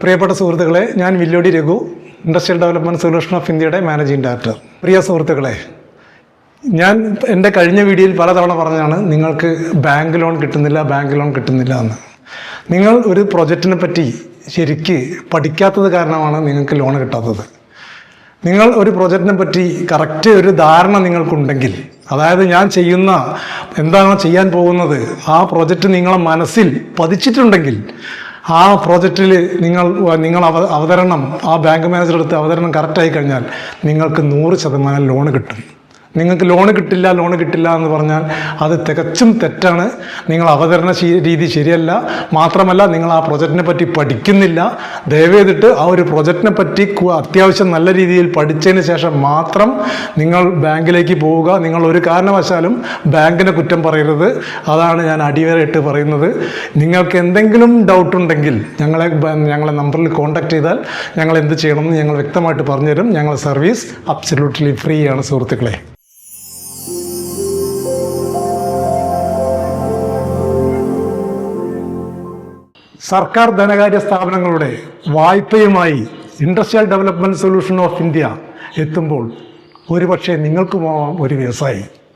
പ്രിയപ്പെട്ട സുഹൃത്തുക്കളെ ഞാൻ Villodi Raghu industrial development solution of ഇന്ത്യയുടെ മാനേജിംഗ് ഡയറക്ടർ പ്രിയ സുഹൃത്തുക്കളെ ഞാൻ എന്റെ കഴിഞ്ഞ വീഡിയോയിൽ പലതവണ പറഞ്ഞാണ് നിങ്ങൾക്ക് ബാങ്ക് ലോൺ കിട്ടുന്നില്ല ബാങ്ക് ലോൺ കിട്ടുന്നില്ല എന്ന്. നിങ്ങൾ ഒരു പ്രൊജക്റ്റിനെ പറ്റി ശരിക്ക് പഠിക്കാത്തത് കാരണമാണ് നിങ്ങൾക്ക് ലോൺ കിട്ടാത്തത്. നിങ്ങൾ ഒരു പ്രൊജക്റ്റിനെ പറ്റി കറക്റ്റ് ഒരു ധാരണ നിങ്ങൾക്കുണ്ടെങ്കിൽ അതായത് ഞാൻ ചെയ്യുന്ന എന്താണ് ചെയ്യാൻ പോകുന്നത് ആ പ്രൊജക്റ്റ് നിങ്ങളെ മനസ്സിൽ പതിച്ചിട്ടുണ്ടെങ്കിൽ ആ പ്രോജക്റ്റിൽ നിങ്ങൾ നിങ്ങൾ അവ അവതരണം ആ ബാങ്ക് മാനേജർ എടുത്ത് അവതരണം കറക്റ്റായി കഴിഞ്ഞാൽ നിങ്ങൾക്ക് നൂറ് ശതമാനം ലോൺ കിട്ടും. നിങ്ങൾക്ക് ലോണ് കിട്ടില്ല ലോണ് കിട്ടില്ല എന്ന് പറഞ്ഞാൽ അത് തികച്ചും തെറ്റാണ്. നിങ്ങൾ അവതരണ രീതി ശരിയല്ല. മാത്രമല്ല നിങ്ങൾ ആ പ്രൊജക്റ്റിനെ പറ്റി പഠിക്കുന്നില്ല. ദയവേതിട്ട് ആ ഒരു പ്രൊജക്റ്റിനെ പറ്റി അത്യാവശ്യം നല്ല രീതിയിൽ പഠിച്ചതിന് ശേഷം മാത്രം നിങ്ങൾ ബാങ്കിലേക്ക് പോവുക. നിങ്ങൾ ഒരു കാരണവശാലും ബാങ്കിനെ കുറ്റം പറയരുത്. അതാണ് ഞാൻ അടിവരയിട്ട് പറയുന്നത്. നിങ്ങൾക്ക് എന്തെങ്കിലും ഡൗട്ട് ഉണ്ടെങ്കിൽ ഞങ്ങളെ ഞങ്ങളെ നമ്പറിൽ കോൺടാക്ട് ചെയ്താൽ ഞങ്ങൾ എന്ത് ചെയ്യണമെന്ന് ഞങ്ങൾ വ്യക്തമായിട്ട് പറഞ്ഞുതരും. ഞങ്ങളുടെ സർവീസ് അബ്സല്യൂട്ട്ലി ഫ്രീ ആണ് സുഹൃത്തുക്കളെ. സർക്കാർ ധനകാര്യ സ്ഥാപനങ്ങളുടെ വായ്പയുമായി industrial development solution of India എത്തുമ്പോൾ ഒരുപക്ഷെ നിങ്ങൾക്കുമാവാം ഒരു വ്യവസായി.